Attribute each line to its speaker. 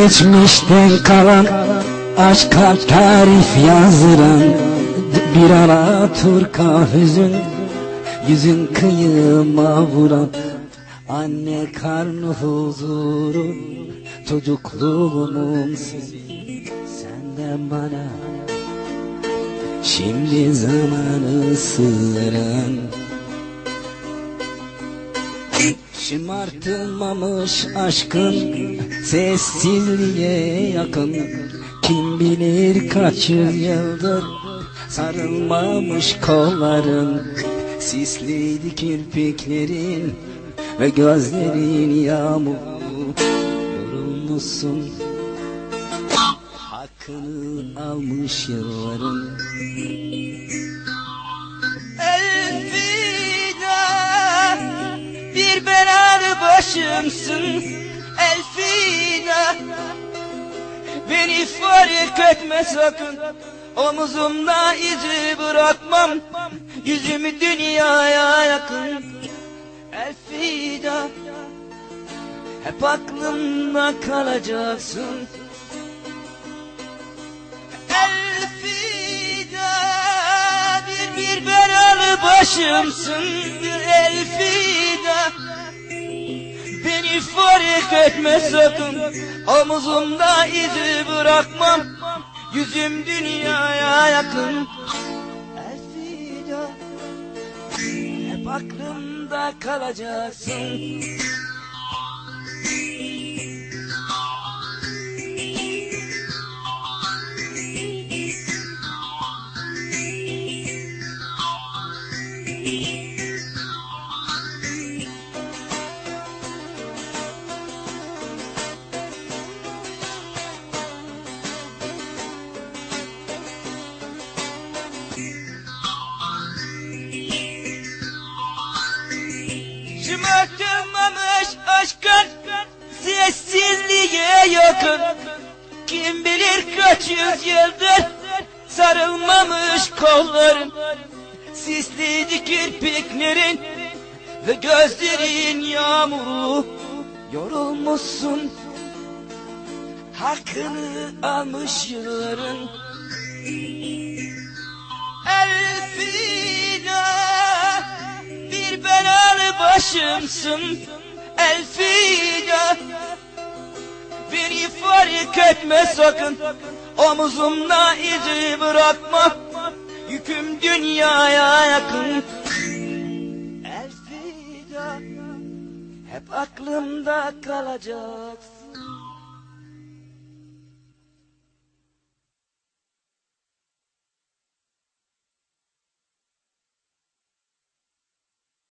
Speaker 1: geçmişten kalan Aşka tarif yazdıran Bir ara turka hüzün Yüzün kıyıma vuran Anne karnı huzuru Çocukluğumun Senden bana. Şimdi zamanı sığıran Şımartılmamış aşkın sessizliğe yakın. Kim bilir kaç yüzyıldır sarılmamış kolların Sisliydi kirpiklerin ve gözlerin yağmur. Yorulmuşsun hakkını almış yılların
Speaker 2: belalı başımsın Elfida Beni fark etme sakın Omuzumda izi bırakmam. Yüzümü dünyaya yakın Elfida Hep aklımda kalacaksın. Elfida bir bir belalı başımsın. Elfida Beni fark etme sakın. Omuzumda izi bırakmam. Yüzüm dünyaya yakın. Elfida Hep aklımda kalacaksın Şımartılmamış aşkın sessizliğe yakın. Kim bilir kaç yüzyıldır sarılmamış kolların Sisliydi kirpiklerin ve gözlerin yağmuru. Yorulmuşsun hakkını almış yılların. Elfida bir belalı başımsın Elfida Beni fark etme sakın. Omuzumda izi bırakma. Yüküm dünyaya yakın. Elfida Hep aklımda kalacaksın